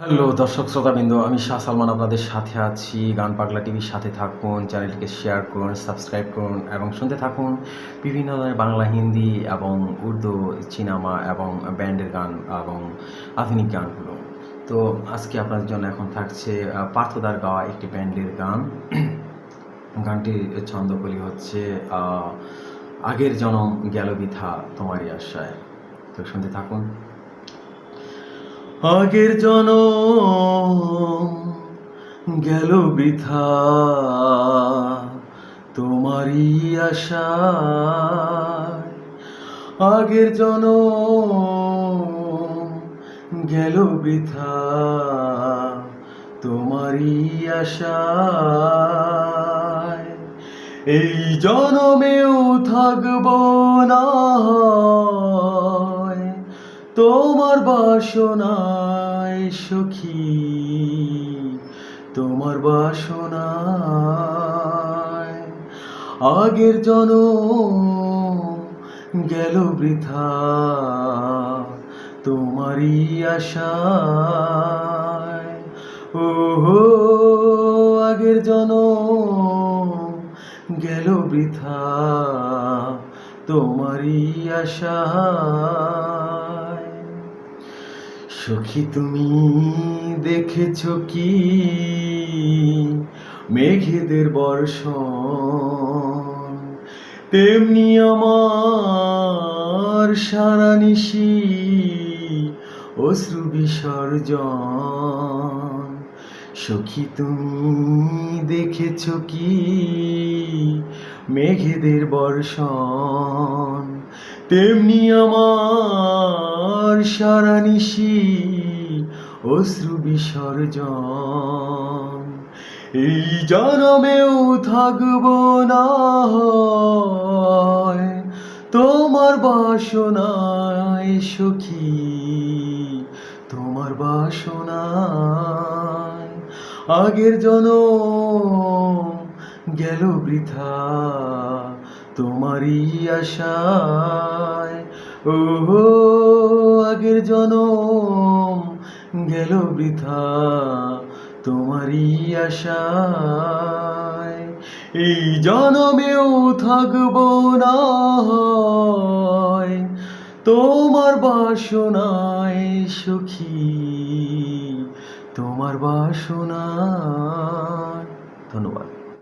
Hello দর্শক শ্রোতাবৃন্দ, আমি শাহ সালমান আপনাদের সাথে আছি। গান পাগলা টিভির সাথে থাকুন, চ্যানেলটিকে শেয়ার করুন সাবস্ক্রাইব করুন এবং শুনতে থাকুন বিভিন্ন ধরনের বাংলা, হিন্দি এবং উর্দু সিনেমা এবং ব্যান্ডের গান এবং আধুনিক গানগুলো। তো আজকে আপনাদের জন্য এখন থাকছে পার্থদার গাওয়া একটি ব্যান্ডের গান। গানটির ছন্দকলি হচ্ছে আগের জনম গেল বিথা তোমারই আশায়। তো শুনতে থাকুন। আগের জন গেল বৃথা। তোমারই আশা আগের জন গেল বৃথা। তোমারই আশা এই জনমেও থাকব না। তোমার বাসনায় সখী, তোমার বাসনায়। আগের জন গেল বৃথা, তোমারই আশায়। ও হো আগের জন গেল বৃথা, তোমারই আশায়। সখী তুমি? দেখেছ কি? মেঘেদের বর্ষণ। তেমনি আমার সারা নিশি অশ্রু বিসর্জন। সখী তুমি দেখেছ কি? মেঘেদের বর্ষণ। তেমনি আমার সারা নিশি অশ্রু বিসর্জন। এই জনমেও থাকব না তোমার বাসনায় সখী, তোমার বাসনায়। আগের জন গেল বৃথা, তোমারই আশায়। ও হো আগের জনম গেল বৃথা তোমারই আশায়। এই জনমেও থাকব না তোমার বাসনায় সুখী, তোমার বাসনায়। ধন্যবাদ।